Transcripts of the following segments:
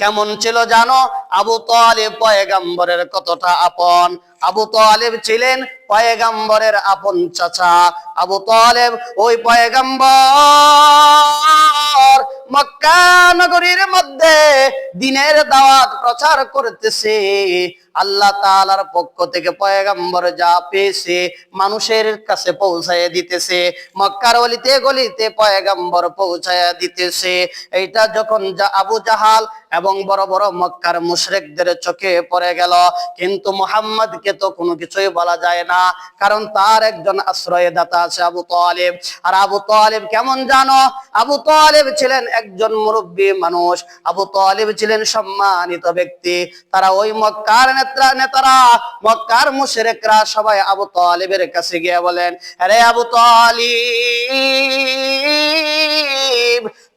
কেমন ছিল জানো? আবু তালেব পয়গাম্বরের কতটা আপন? আবু তালেব ছিলেন পয়গাম্বরের আপন চাচা। আবু তালেব ওই পয়গাম্বর মক্কা নগরীর মধ্যে দিনের দাওয়াত প্রচার করতেছে। আল্লাহ তাআলার পক্ষ থেকে পয়গাম্বর যা পেয়েছে, মানুষের কাছে পৌঁছায় দিতেছে। মক্কার অলিতে গলিতে পয়গাম্বর পৌঁছায় দিতেছে। এইটা যখন যা আবু জাহাল এবং বড় বড় মক্কার মুশরিকদের চোখে পড়ে গেল। কিন্তু মুহাম্মদকে তো কোনো কিছুই বলা যায় না, কারণ তার একজন আশ্রয়দাতা আছে আবু তালেব। আর আবু তালেব কেমন জানো? আবু তালেব ছিলেন একজন মুরব্বী মানুষ। আবু তালেব ছিলেন সম্মানিত ব্যক্তি। তারা ওই মক্কার নেতা নেতারা, মক্কার মুশরিকরা সবাই আবু তালেবের কাছে গিয়ে বলেন, আরে আবু তালিব,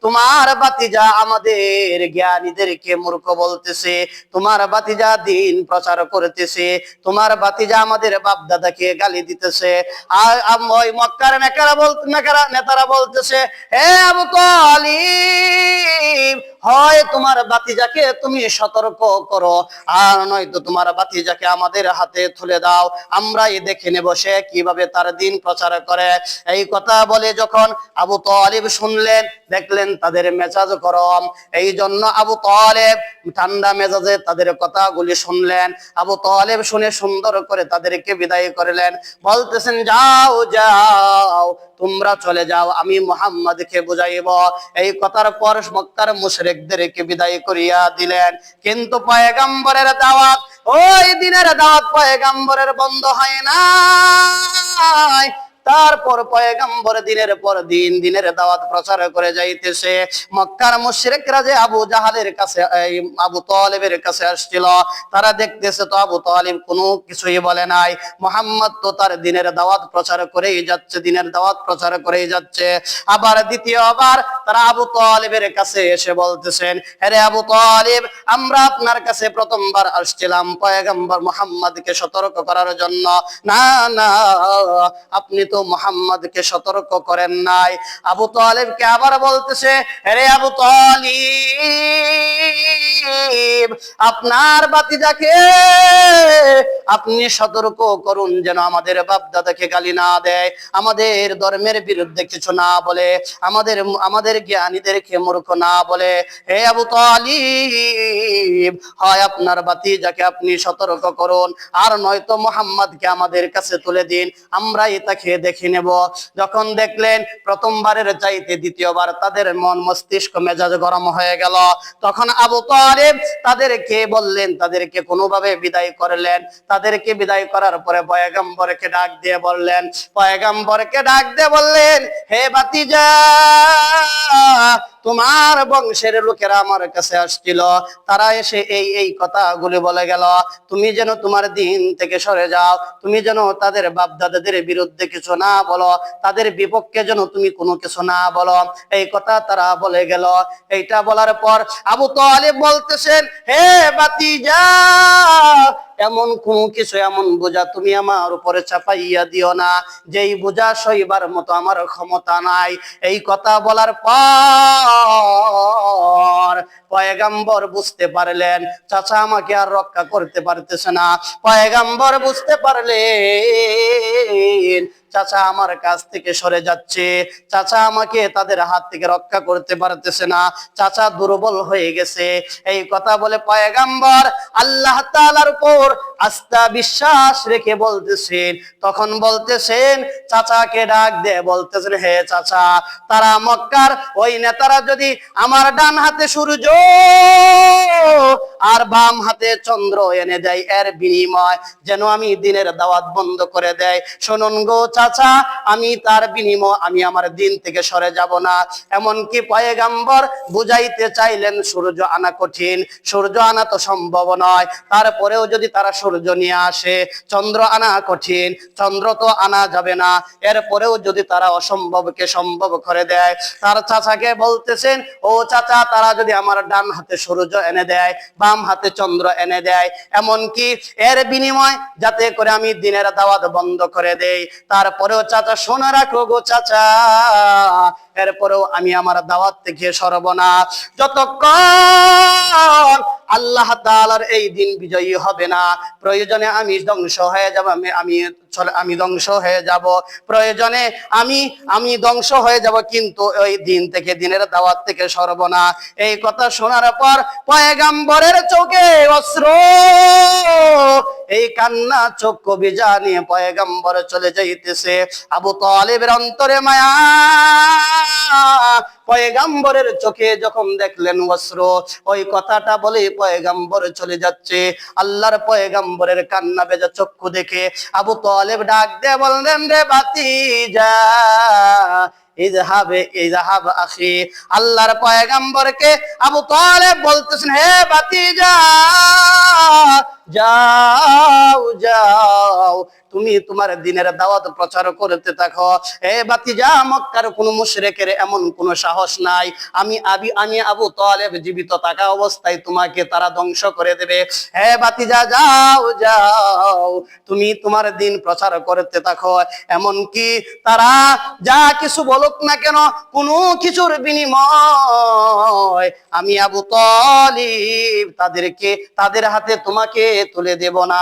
তোমার বাতিজা আমাদের জ্ঞানীদেরকে মূর্খ বলতেছে, তোমার বাতিজা দিন প্রচার করতেছে, তোমার বাতিজা আমাদের বাপ দাদাকে গালি দিতেছে। ওই মক্কার নেকারা বল নেকারা নেতারা বলতেছে, হে আবু তালিব হয় তোমার বাতিজাকে তুমি সতর্ক করো। আর নয়তো তোমার বাতিজাকে আমাদের হাতে তুলে দাও। আমরাই দেখে নেব সে কীভাবে তার দিন প্রচার করে। এই কথা বলে যখন আবু তালিব শুনলেন, দেখলেন তাদের মেজাজ গরম। এই জন্য আবু তালেব ঠান্ডা মেজাজে তাদের কথাগুলি শুনলেন। আবু তালেব শুনে সুন্দর করে তাদেরকে বিদায় করলেন। বলতেছেন, যাও যাও। তোমরা চলে যাও, আমি মুহাম্মদকে বুঝাইব। এই কথার পর মক্কার মুশরেকদেরকে বিদায় করিয়া দিলেন। কিন্তু পয়গাম্বরের দাওয়াত, ওই দিনের দাওয়াত পয়গাম্বরের বন্ধ হয় না তারপর পয়গাম্বর দিনের পর দিন দিনের দাওয়াত প্রচার করে যাইতেছে। মক্কার মুশরিকরা যে আবু জাহালের কাছে আবু তালেবের কাছে আসছিল, তারা দেখতেছে তো আবু তালিব কোনো কিছুই বলে নাই। মোহাম্মদ তো তার দিনের দাওয়াত প্রচার করেই যাচ্ছে, দিনের দাওয়াত প্রচার করেই যাচ্ছে। আবার দ্বিতীয়বার তারা আবু তালিবের কাছে এসে বলতেছেন আরে আবু তালিব, আমরা আপনার কাছে প্রথমবার আসছিলাম পয়গম্বর মোহাম্মদকে সতর্ক করার জন্য। না না, আপনি তো মোহাম্মদকে সতর্ক করেন নাই। আবু তালিবকে আবার বলতেছে আরে আবু তালিব, আপনার বাতিজাকে আপনি সতর্ক করুন যেন আমাদের বাপ দাদাকে গালি না দেয়। আমাদের ধর্মের বিরুদ্ধে কিছু না বলে, আমাদের আমাদের জ্ঞানীদেরকে মূর্খ না বলে। হে আবু তালিব, হয় আপনার বাতিজাকে আপনি সতর্ক করুন, আর নয়তো মোহাম্মদকে আমাদের কাছে তুলে দিন। আমরাই তাকে দেখে নেব। যখন দেখলেন প্রথমবারের চাইতে দ্বিতীয়বার তাদের মন মস্তিষ্ক মেজাজ গরম হয়ে গেল। তখন আবু তারেব তাদেরকে বললেন, তাদেরকে কোনোভাবে বিদায় করলেন? তাদেরকে বিদায় করার পরে পয়গম্বরকে ডাক দিয়ে বললেন, পয়গম্বরকে ডাক দিয়ে বললেন, হে বাতিজা তোমার বংশের লোকেরা আমার কাছে আসছিল। তারা এসে এই এই কথাগুলি বলে গেল, তুমি যেন তোমার দিন থেকে সরে যাও, তুমি যেন তাদের বাপ দাদাদের বিরুদ্ধে কিছু না বলো, তাদের বিপক্ষে যেন তুমি কোনো কিছু না বলো। এই কথা তারা বলে গেল। এইটা বলার পর আবু তো তালেব বলতেছেন, হে বাতিজা এমন কোন কিছু এমন বোঝা তুমি আমার উপরে চাপাইয়া দিও না। যেই বোঝা সইবার মতো আমার ক্ষমতা নাই। এই কথা বলার পর পয়গাম্বর বুঝতে পারলেন, চাচা আমাকে আর রক্ষা করতে পারতেছে না। পয়গাম্বর বুঝতে পারলেন চাচা আমার কাছ থেকে সরে যাচ্ছে। চাচা আমাকে তাদের হাত থেকে রক্ষা করতে পারতেছে না। চাচা দুর্বল হয়ে গেছে। এই কথা বলে পয়গাম্বর আল্লাহ তালার উপর আস্থা বিশ্বাস রেখে বলতেছেন। তখন বলতেছেন, চাচাকে ডাক দে। বলতেছেন, হে চাচা, তারা মক্কার ওই নেতারা যদি আমার ডান হাতে সূর্য আর বাম হাতে চন্দ্র এনে দেয়, এর বিনিময় যেন আমি দিনের দাওয়াত বন্ধ করে দেয়। শুনুন গো চাচা, আমি তার বিনিময়, আমি আমার দিন থেকে সরে যাব না। এমনকি পয়গাম্বর বুঝাইতে চাইলেন, সূর্য আনা কঠিন। সূর্য আনা তো সম্ভব নয়। তারপরেও যদি তারা সূর্য নিয়ে আসে, চন্দ্র আনা কঠিন, চন্দ্র তো আনা যাবে না। এরপরেও যদি তারা অসম্ভবকে সম্ভব করে দেয়, তার চাচাকে বলতেছেন, ও চাচা, তারা যদি আমার ডান হাতে সূর্য এনে দেয়, বাম হাতে চন্দ্র এনে দেয়, এমনকি এর বিনিময় যাতে করে আমি দিনের দাওয়াত বন্ধ করে দেই। তারপরেও চাচা, শোনা রাখো গো চাচা এরপরেও আমি আমার দাওয়াত থেকে সরব না যতক্ষণ আল্লাহ তালার এই দিন বিজয়ী হবে না, প্রয়োজনে আমি ধ্বংস হয়ে যাব, আমি আমি চলে- আমি ধ্বংস হয়ে যাব। প্রয়োজনে আমি আমি ধ্বংস হয়ে যাব কিন্তু ওই দিন থেকে, দিনের দাওয়াত থেকে সরব না এই কথা শোনার পর পয়গাম্বরের চোখে অস্ত্র এই কান্না চক্ষু বিজা নিয়ে পয়গাম্বর চলে যাইতেছে। আবু তালেবের অন্তরে মায়া, পয়গাম্বরের চোখে যখন দেখলেন অস্ত্র ওই কথাটা বলে পয়গাম্বর চলে যাচ্ছে। আল্লাহর পয়গাম্বরের কান্না বেজা চক্ষু দেখে আবু তালেব ডাক দে, বললেন রে বাতি যা ইজহাবে, ইজহাব আখি। আল্লাহর পয়গাম্বরকে আবু তালেব বলতেছেন, হে বাতিজা যাও যাও। তুমি তোমার দিনের দাওয়াত প্রচার করতে থাকো। হে বাতিজা মক্কার কোন মুশরিকের এমন কোন সাহস নাই। আমি আবি, আমি আবু তালেব জীবিত থাকা অবস্থায় তোমাকে তারা ধ্বংস করে দেবে। হে বাতিজা যাও যাও। তুমি তোমার দিন প্রচার করতে থাকো। এমন কি তারা যা কিছু বলুক না কেন, কোনো কিছুর বিনিময় আমি আবু তলিব তাদেরকে, তাদের হাতে তোমাকে তুলে দেব না।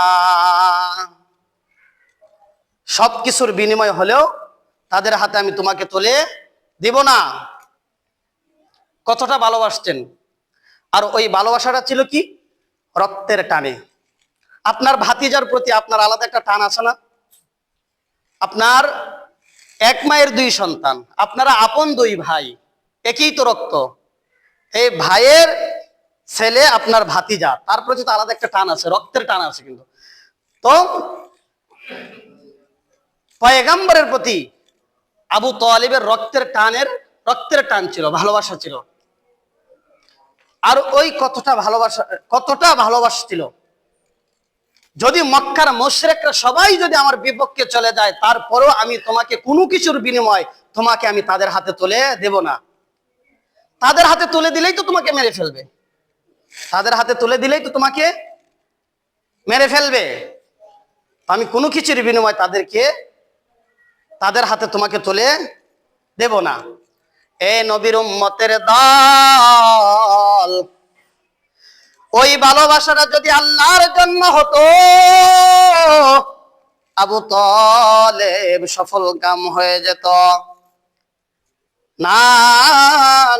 সব কিছুর বিনিময় হলেও তাদের হাতে আমি তোমাকে তুলে দিব না। কতটা ভালোবাসতেন? আর ওই ভালোবাসাটা ছিল কি? রক্তের টানে। আপনার ভাতিজার প্রতি আপনার আলাদা একটা টান আছে না? আপনার এক মায়ের দুই সন্তান, আপনারা আপন দুই ভাই, একই তো রক্ত। এই ভাইয়ের ছেলে আপনার ভাতিজা। তার প্রতি তো আলাদা একটা টান আছে, রক্তের টান আছে কিন্তু। তো পয়গাম্বরের প্রতি আবু তোয়ালিবের রক্তের টানের, রক্তের টান ছিল, ভালোবাসা ছিল। আর ওই কতটা ভালোবাসা কতটা ভালোবাসা ছিল? যদি মক্কার মোশরেকরা সবাই যদি আমার বিপক্ষে চলে যায়, তারপরেও আমি তোমাকে কোনো কিছুর বিনিময় তোমাকে আমি তাদের হাতে তুলে দেব না। তাদের হাতে তুলে দিলেই তো তোমাকে মেরে ফেলবে। তাদের হাতে তুলে দিলেই তো তোমাকে মেরে ফেলবে। আমি কোনো কিছুর বিনিময় তাদেরকে, তাদের হাতে তোমাকে তুলে দেব না। এ নবীর উম্মতের দল, ওই ভালোবাসাটা যদি আল্লাহর জন্য হতো, আবু তলেব সফল কাম হয়ে যেত। না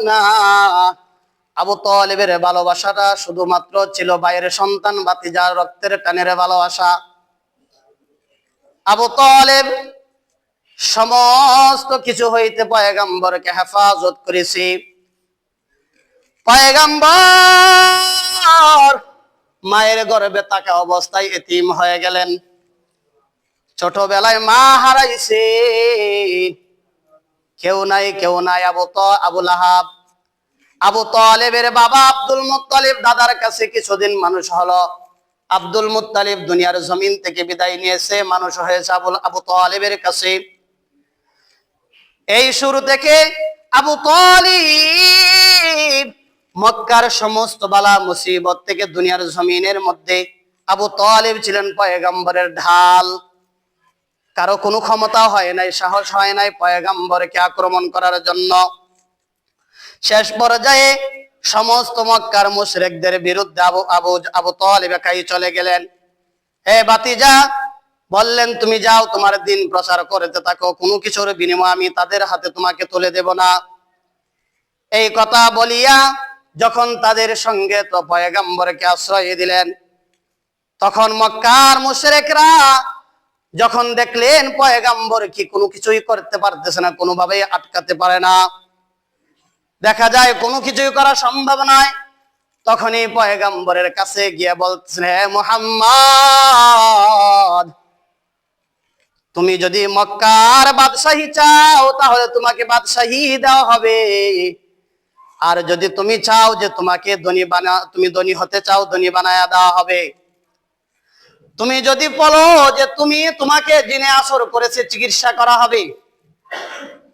না আবু তলেবের ভালোবাসাটা শুধুমাত্র ছিল বাইরের সন্তান বাতি বাতিজার রক্তের টানের ভালোবাসা। আবু তলেব সমস্ত কিছু হইতে পয়গাম্বরকে হেফাজত করেছি। পয়গাম্বর মায়ের গর্ভে তাকে অবস্থায় এতিম হয়ে গেলেন। ছোটবেলায় মা হারাইছে। কেউ নাই কেউ নাই, আবু ত আবুল আহাব আবু তালেবের বাবা আব্দুল মুত্তালিব দাদার কাছে কিছুদিন মানুষ হলো। আব্দুল মুত্তালিব দুনিয়ার জমিন থেকে বিদায় নিয়েছে, মানুষ হয়েছে আবুল আবু তালেবের কাছে। এই শুরু থেকে আবু তালিব মক্কার সমস্ত বালা মুসিবত থেকে দুনিয়ার জমিনের মধ্যে আবু তালিব ছিলেন পয়গম্বরের ঢাল। কারও কোনো ক্ষমতা হয় নাই, সাহস হয় নাই পয়গম্বরকে আক্রমণ করার জন্য। শেষ পর্যায়ে সমস্ত মক্কার মুশরিকদের বিরুদ্ধে আবু আবু আবু তালিব একাই চলে গেলেন। হে বাতিজা, বললেন, তুমি যাও, তোমার দিন প্রচার করতে থাকো। কোনো কিছুর বিনিময় আমি তাদের হাতে তোমাকে তুলে দেব না। এই কথা বলিয়া যখন তাদের সঙ্গে তো পয়গাম্বরকে আশ্রয় দিলেন, তখন মক্কার মুশরিকরা যখন দেখলেন পয়গাম্বর কি কোনো কিছুই করতে পারতেছে না, কোনোভাবেই আটকাতে পারে না দেখা যায় কোনো কিছুই করা সম্ভব নয়। তখনই পয়গাম্বরের কাছে গিয়ে বলতেছেন, হে মোহাম্মদ, তুমি যদি মক্কার বাদশাহী চাও, তাহলে তোমাকে বাদশাহী দেওয়া হবে। আর যদি তুমি চাও যে তোমাকে ধনী বানা, তুমি ধনী হতে চাও, ধনী বানায়া দেওয়া হবে। তুমি যদি বলো যে তুমি তোমাকে জিনে আসর করেছে, চিকিৎসা করা হবে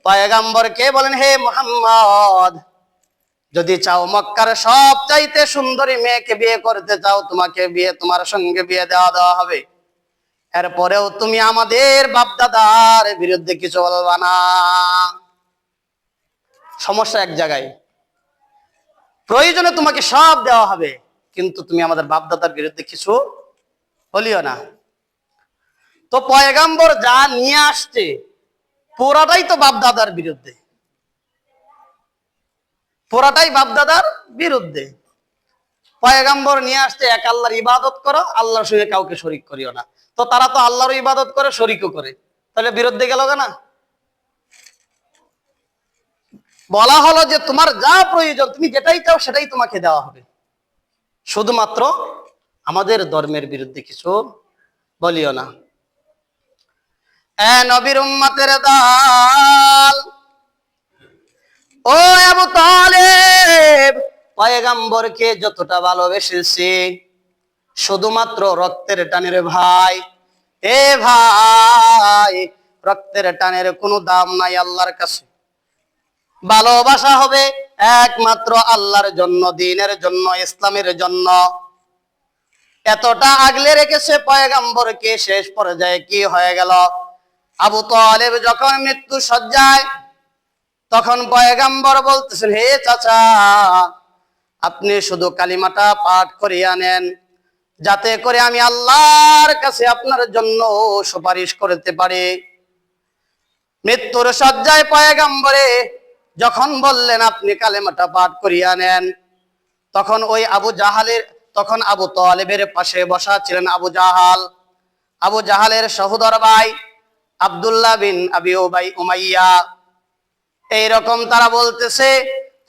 পয়গাম্বর কে বলেন, হে মোহাম্মদ, যদি চাও মক্কার সব চাইতে সুন্দরী মেয়েকে বিয়ে করতে চাও, তোমাকে বিয়ে, তোমার সঙ্গে বিয়ে দেওয়া দেওয়া হবে। এরপরেও তুমি আমাদের বাপদাদার বিরুদ্ধে কিছু বলবা না। সমস্যা এক জায়গায়। প্রয়োজনে তোমাকে সব দেওয়া হবে, কিন্তু তুমি আমাদের বাপদাদার বিরুদ্ধে কিছু বলিও না। তো পয়গাম্বর যা নিয়ে আসছে পুরাটাই তো বাপদাদার বিরুদ্ধে। পুরাটাই বাপদাদার বিরুদ্ধে। পয়গাম্বর নিয়ে আসছে এক আল্লাহর ইবাদত করো, আল্লাহর সঙ্গে কাউকে শরিক করিও না। তো তারা তো আল্লাহর ইবাদত করে, শরিকও করে। তাহলে বিরুদ্ধে গেল না বলা হলো যে তোমার যা প্রয়োজন, তুমি যেটাই চাও সেটাই তোমাকে দেওয়া হবে। শুধুমাত্র আমাদের ধর্মের বিরুদ্ধে কিছু বলিও না। এ নবীর উম্মতের দাল। ও আবু তালেব যতটা ভালোবেসেছে, শুধুমাত্র রক্তের টানের ভাই। এ ভাই, রক্তের টানের কোনো দাম নাই আল্লাহর কাছে। ভালোবাসা হবে একমাত্র আল্লাহর জন্য, দিনের জন্য, ইসলামের জন্য। এতটা আগলে রেখেছে পয়গাম্বরকে, শেষ পর্যায়ে কি হয়ে গেল? আবু তালেব যখন মৃত্যু সজ্জায়, তখন পয়গাম্বর বলতেছেন, হে চাচা, আপনি শুধু কালিমাটা পাঠ করিয়া নেন, যাতে করে আমি আল্লাহর কাছে আপনার জন্য সুপারিশ করতে পারি। মৃত্যুর সজ্জায় পয়গাম্বরে যখন বললেন, আপনি কালেমাটা পাঠ করিয়া নেন, তখন ওই আবু জাহালের, তখন আবু তালেবের পাশে বসা ছিলেন আবু জাহাল। আবু জাহালের সহোদর ভাই আব্দুল্লাহ বিন আবি ওবাই উমাইয়া। এইরকম তারা বলতেছে,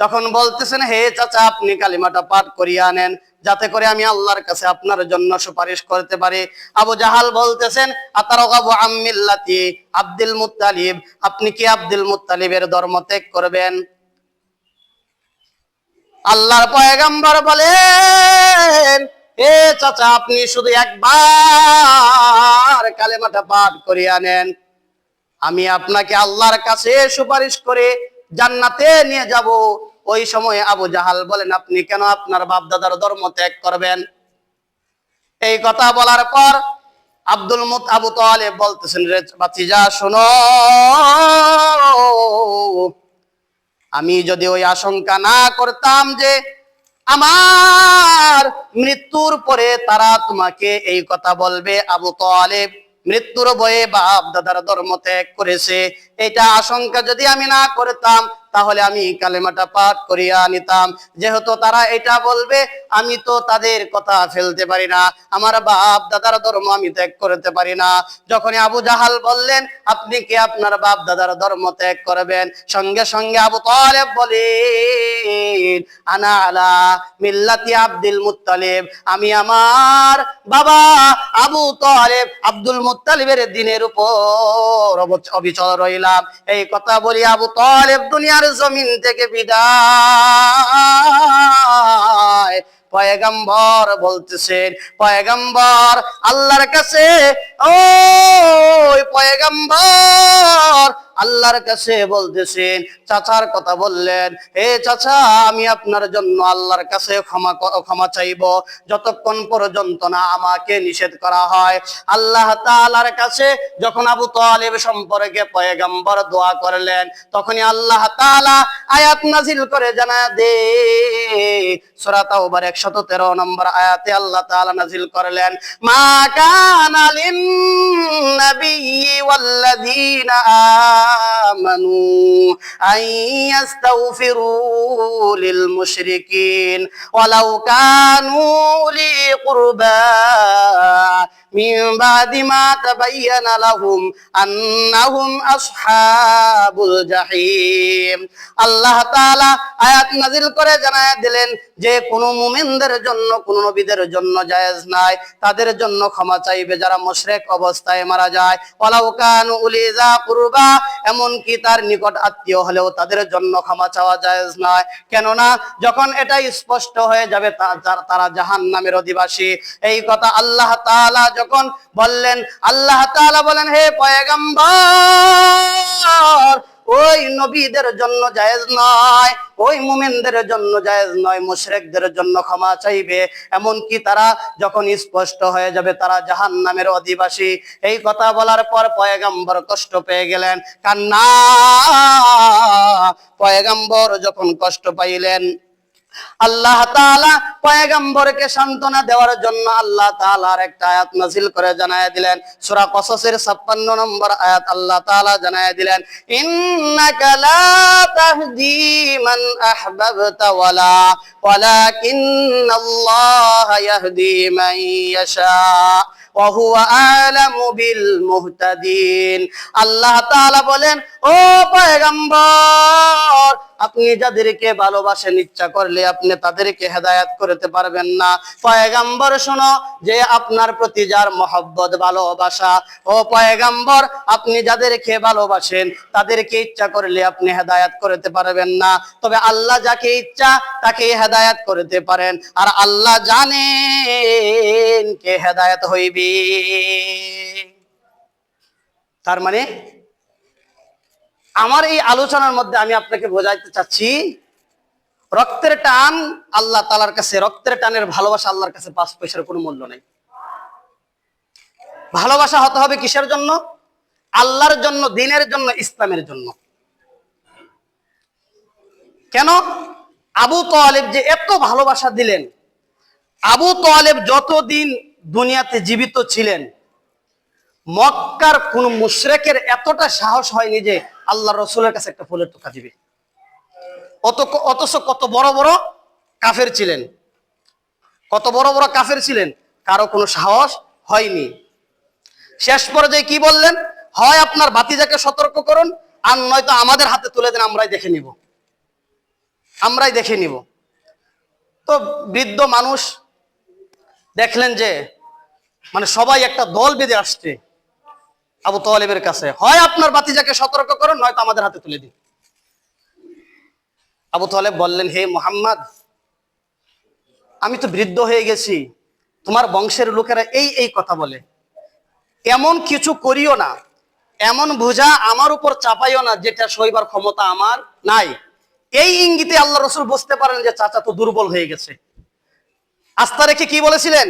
তখন বলতেছেন, হে চাচা, আপনি কালিমাটা পাঠ করিয়া নেন, যাতে করে আমি আল্লাহর কাছে আপনার জন্য সুপারিশ করতে পারি। আবু জাহাল বলতেছেন, আতারগাবু আম্মিল্লাতি আব্দুল মুত্তালিব, আপনি কি আব্দুল মুত্তালিবের ধর্ম ত্যাগ করবেন? আল্লাহর পয়গাম্বর বলেন, এ চাচা, আপনি শুধু একবার কালেমাটা পাঠ করিয়া নেন। আমি আপনাকে আল্লাহর কাছে সুপারিশ করে জান্নাতে নিয়ে যাব। ওই সময় আবু জাহাল বলেন, আপনি কেন আপনার বাপ দাদার ধর্ম ত্যাগ করবেন? এই কথা বলার পর আব্দুল মুত আবু তালেব বলতেছেন, রে বাতিজা, শোনো। আমি যদি ওই আশঙ্কা না করতাম যে আমার মৃত্যুর পরে তারা তোমাকে এই কথা বলবে, আবু তালেব মৃত্যুর বয়ে বাপ দাদার ধর্ম ত্যাগ করেছে। এটা আশঙ্কা যদি আমি না করতাম তাহলে আমি কালেমাটা পাঠ করিয়া নিতাম। যেহেতু তারা এটা বলবে, আমি তো তাদের কথা ফেলতে পারি না। আমার বাপ দাদার ধর্ম আমি ত্যাগ করতে পারি না। যখনই আবু জাহাল বললেন, আপনি কি আপনার বাপ দাদার ধর্ম ত্যাগ করবেন? সঙ্গে সঙ্গে আবু তালেব বলেন, আনা মিল্লাতি আব্দুল মুত্তালিব। আমি আমার বাবা আবু তালেব আব্দুল মুত্তালিবের দিনের উপর অবিচল রইলাম। এই কথা বলি আবু তালেব দুনিয়ার জমিন থেকে বিদায়। পয়গম্বর বলতেছেন পয়গম্বর আল্লাহর কাছে ও পয়গাম্বর আল্লাহর কাছে বলতেছেন, চাচার কথা বললেন, হে চাচা, আমি আপনার জন্য আল্লাহর কাছে ক্ষমা ক্ষমা চাইব। যতক্ষণ পর্যন্ত না আমাকে নিষেধ করা হয়। আল্লাহ তাআলার কাছে যখন আবু তালেব সম্পর্কে পয়গাম্বর দোয়া করলেন, তখনই আল্লাহ তাআলা আয়াত নাজিল করে জানা দে। সূরা তাওবার 113 নম্বর আয়াতে আল্লাহ তাআলা নাজিল করলেন, মা কানা লিন নাবিয়্যি ওয়াল্লাযীনা আমানু আন ইয়াস্তাগফিরু লিল মুশরিকিন ওয়ালাউ কানু লি কুরবা من بعد ما تبين لهم أنهم أصحاب الجحيم আল্লাহ তাআলা আয়াত নাজিল করে জানায় দিলেন যে কোন মুমিনদের জন্য কোন নবীদের জন্য জায়েজ নাই তাদের জন্য ক্ষমা চাইবে যারা মুশরিক অবস্থায় মারা যায় ওয়ালাউ কানু উলিজা কুরবা এমন কি তার নিকট আত্মীয় হলেও তাদের জন্য ক্ষমা চাওয়া জায়েজ নয় কেননা যখন এটা স্পষ্ট হয়ে যাবে তা- তারা- তারা জাহান্নামের অধিবাসী এই কথা আল্লাহ তাআলা যখন বললেন, আল্লাহ তাআলা বলেন, হে পয়গম্বর, ওই নবীদের জন্য জায়েজ নয়, ওই মুমিনদের জন্য জায়েজ নয়, মুশরিকদের জন্য ক্ষমা চাইবে। এমন কি তারা যখন স্পষ্ট হয়ে যাবে, তারা জাহান্নামের অধিবাসী। এই কথা বলার পর পয়গম্বর কষ্ট পেয়ে গেলেন। কান্না! পয়গম্বর যখন কষ্ট পাইলেন আল্লাহ তাআলা পয়গম্বরকে সান্ত্বনা দেওয়ার জন্য আল্লাহ তাআলার একটা আয়াত নাযিল করে জানায় দিলেন। সূরা কসাসের 56 নম্বর আয়াত আল্লাহ তাআলা জানায় দিলেন, ইন্নাকা লা তাহদি মান আহবাবতা ওয়ালা ইয়াহদি মান ইয়াশা আল্লাহ বলেন, ও পয়গম্বর আপনি যাদেরকে ভালোবাসেন ইচ্ছা করলে আপনি তাদেরকে হেদায়েত করতে পারবেন না। পয়গম্বর, শোনো, যে আপনার প্রতি যার মহব্বত, ভালোবাসা, ও পয়গম্বর, আপনি যাদেরকে ভালোবাসেন, তাদেরকে ইচ্ছা করলে আপনি হেদায়েত করতে পারবেন না। তবে আল্লাহ যাকে ইচ্ছা, তাকে হেদায়েত করতে পারেন। আর আল্লাহ জানেন কে হেদায়েত হইবে। তার মানে আমার এই আলোচনার মধ্যে আমি আপনাকে বোঝাইতে চাচ্ছি, রক্তের টান আল্লাহ তালার কাছে, রক্তের টানের ভালোবাসা আল্লাহর কাছে পাঁচ পয়সার কোনো মূল্য নেই। ভালোবাসা হতে হবে কিসের জন্য? আল্লাহর জন্য, দিনের জন্য, ইসলামের জন্য। কেন? আবু তোয়ালেব যে এত ভালোবাসা দিলেন, আবু তোয়ালেব যতদিন দুনিয়াতে জীবিত ছিলেন মক্কার কোন মুশরেকের এতটা সাহস হয়নি যে আল্লাহ রসুলের কাছে একটা ফুলের টোকা দিবে। অত অথচ কত বড় বড় কাফের ছিলেন। কত বড় বড় কাফের ছিলেন, কারও কোনো সাহস হয়নি। শেষ পর্যায়ে কি বললেন? হয় আপনার বাতিজাকে সতর্ক করুন, আর নয়তো আমাদের হাতে তুলে দেন, আমরাই দেখে নিব। আমরাই দেখে নিব। তো বৃদ্ধ মানুষ দেখলেন যে মানে সবাই একটা দল বেঁধে আসছে। আবু তোয়ালেবের কাছে। হয় আপনার বাতিজাকে সতর্ক করুন, নয়তো আমাদের হাতে তুলে দিন। আবু তোয়ালেব বললেন, হে মোহাম্মদ, আমি তো বৃদ্ধ হয়ে গেছি। তোমার বংশের লোকেরা এই এই কথা বলে। এমন কিছু করিও না। এমন বোঝা আমার উপর চাপাইও না, যেটা সইবার ক্ষমতা আমার নাই। এই ইঙ্গিতে আল্লাহ রসুল বুঝতে পারেন যে চাচা তো দুর্বল হয়ে গেছে। আস্থা রেখে কি বলেছিলেন?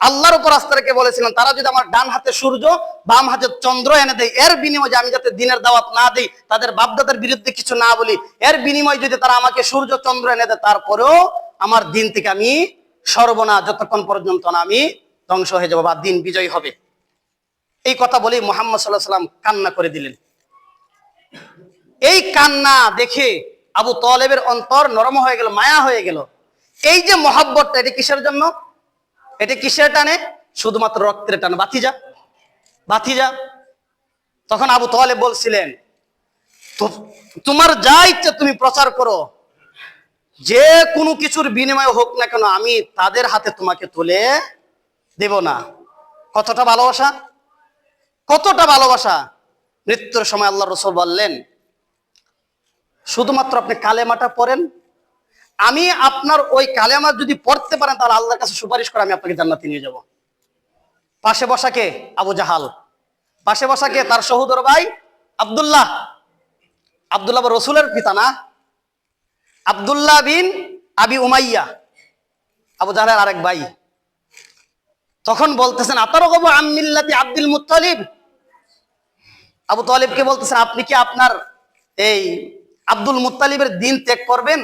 আল্লাহর উপর আস্থা রেখে বলেছিলেন তারা যদি আমার ডান হাতে সূর্য, বাম হাতে চন্দ্র এনে দেয়, এর বিনিময়ে আমি যাতে দিনের দাওয়াত না দিই, তাদের বাপদাদের বিরুদ্ধে কিছু না বলি, এর বিনিময়ে যদি তারা আমাকে সূর্য, চন্দ্র এনে দেয়, তারপরেও আমার দিন থেকে আমি সর্বনা যতক্ষণ পর্যন্ত না আমি ধ্বংস হয়ে যাব বা দিন বিজয় হবে। এই কথা বলেই মোহাম্মদ সাল্লাহ সাল্লাম কান্না করে দিলেন। এই কান্না দেখে আবু তলেবের অন্তর নরম হয়ে গেল, মায়া হয়ে গেল। এই যে মহাব্বতটা, এটা কিসের জন্য? এটা কিসের টানে? শুধুমাত্র রক্তের টানে। বাতিজা বাতিজা তখন আবু তোয়ালে বলছিলেন, "তো- তোমার যা ইচ্ছে তুমি প্রচার করো। যে কোনো কিছুর বিনিময় হোক না কেন, আমি তাদের হাতে তোমাকে তুলে দেব না। কতটা ভালোবাসা? কতটা ভালোবাসা? মৃত্যুর সময় আল্লাহ রসুল বললেন, শুধুমাত্র আপনি কালেমাটা পড়েন আমি আপনার ওই কালেমা যদি পড়তে পারেন, তাহলে আল্লাহর কাছে সুপারিশ করে আমি আপনাকে জান্নাতে নিয়ে যাব। পাশে বসাকে আবু জাহাল। পাশে বসাকে তার সহোদর ভাই আব্দুল্লাহ। আব্দুল্লাহ রসুলের পিতা না? আব্দুল্লাহ বিন আবি উমাইয়া। আবু জাহালের আরেক ভাই। তখন বলতেছেন আতারও কবু আমিল্লাতি আব্দুল মুতালিব আবু তালিবকে বলতেছেন, আপনি কি আপনার এই আব্দুল মুত্তালিবের দিন ত্যাগ করবেন?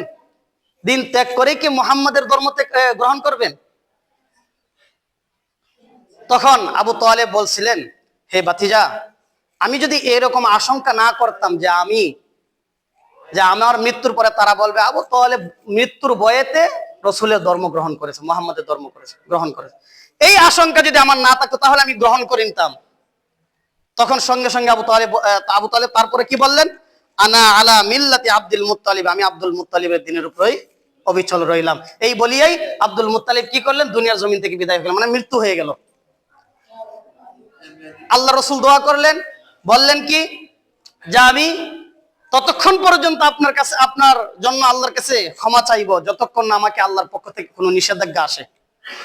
দিন ত্যাগ করে কি মোহাম্মদের ধর্ম গ্রহণ করবেন? তখন আবু তালেব বলছিলেন, হে বাতিজা আমি যদি এরকম আশঙ্কা না করতাম যে আমি, যে আমার মৃত্যুর পরে তারা বলবে, আবু তালেব মৃত্যুর বয়েতে রসুলের ধর্ম গ্রহণ করেছে, মোহাম্মদের ধর্ম করেছে, গ্রহণ করেছে। এই আশঙ্কা যদি আমার না থাকতো, তাহলে আমি গ্রহণ করে নিতাম তখন সঙ্গে সঙ্গে আবু তালেব আবু তালেব তারপরে কি বললেন? আনা আলা মিল্লাতি আব্দুল মুতালিব আমি আব্দুল মুতালিবের দিনের উপরেই অবিচল রইলাম। এই বলিয়াই আব্দুল মুত্তালিব কি করলেন? দুনিয়ার জমিন থেকে বিদায় হয়ে গেল মানে মৃত্যু হয়ে গেল। আল্লাহ রসুল দোয়া করলেন। বললেন কি? যে আমি ততক্ষণ পর্যন্ত আপনার কাছে, আপনার জন্য আল্লাহর কাছে ক্ষমা চাইব, যতক্ষণ না আমাকে আল্লাহর পক্ষ থেকে কোনো নিষেধাজ্ঞা আসে।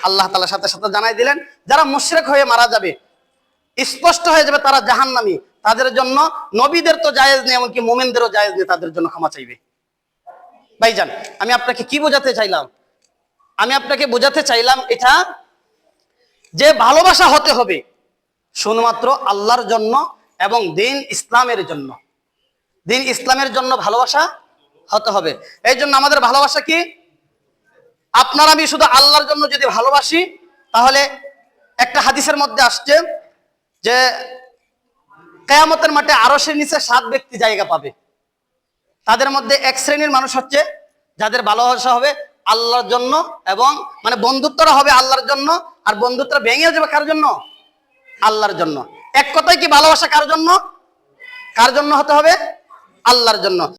আল্লাহ তাআলার সাথে সাথে জানাই দিলেন, যারা মুশরিক হয়ে মারা যাবে, স্পষ্ট হয়ে যাবে তারা জাহান্নামী। তাদের জন্য নবীদের তো জায়েজ নেই, এমনকি মোমেনদেরও জায়েজ নেই, তাদের জন্য ক্ষমা চাইবে। ভাইজান, আমি আপনাকে কি বোঝাতে চাইলাম? আমি আপনাকে বোঝাতে চাইলাম এটা যে ভালোবাসা হতে হবে শুধুমাত্র আল্লাহর জন্য এবং দিন ইসলামের জন্য। দিন ইসলামের জন্য ভালোবাসা হতে হবে। এই জন্য আমাদের ভালোবাসা কি? আপনার আমি শুধু আল্লাহর জন্য যদি ভালোবাসি, তাহলে একটা হাদিসের মধ্যে আসছে যে, কেয়ামতের মাঠে আরশের নিচে সাত ব্যক্তি জায়গা পাবে। তাদের মধ্যে এক শ্রেণির মানুষ হচ্ছে যাদের ভালোবাসা হবে আল্লাহর জন্য এবং মানে বন্ধুত্বরা হবে আল্লাহর জন্য, আর বন্ধুত্বরা ভেঙে যাবে কার জন্য? আল্লাহর জন্য। এক কথায় কি ভালোবাসা কার জন্য? কার জন্য হতে হবে? আল্লাহর জন্য।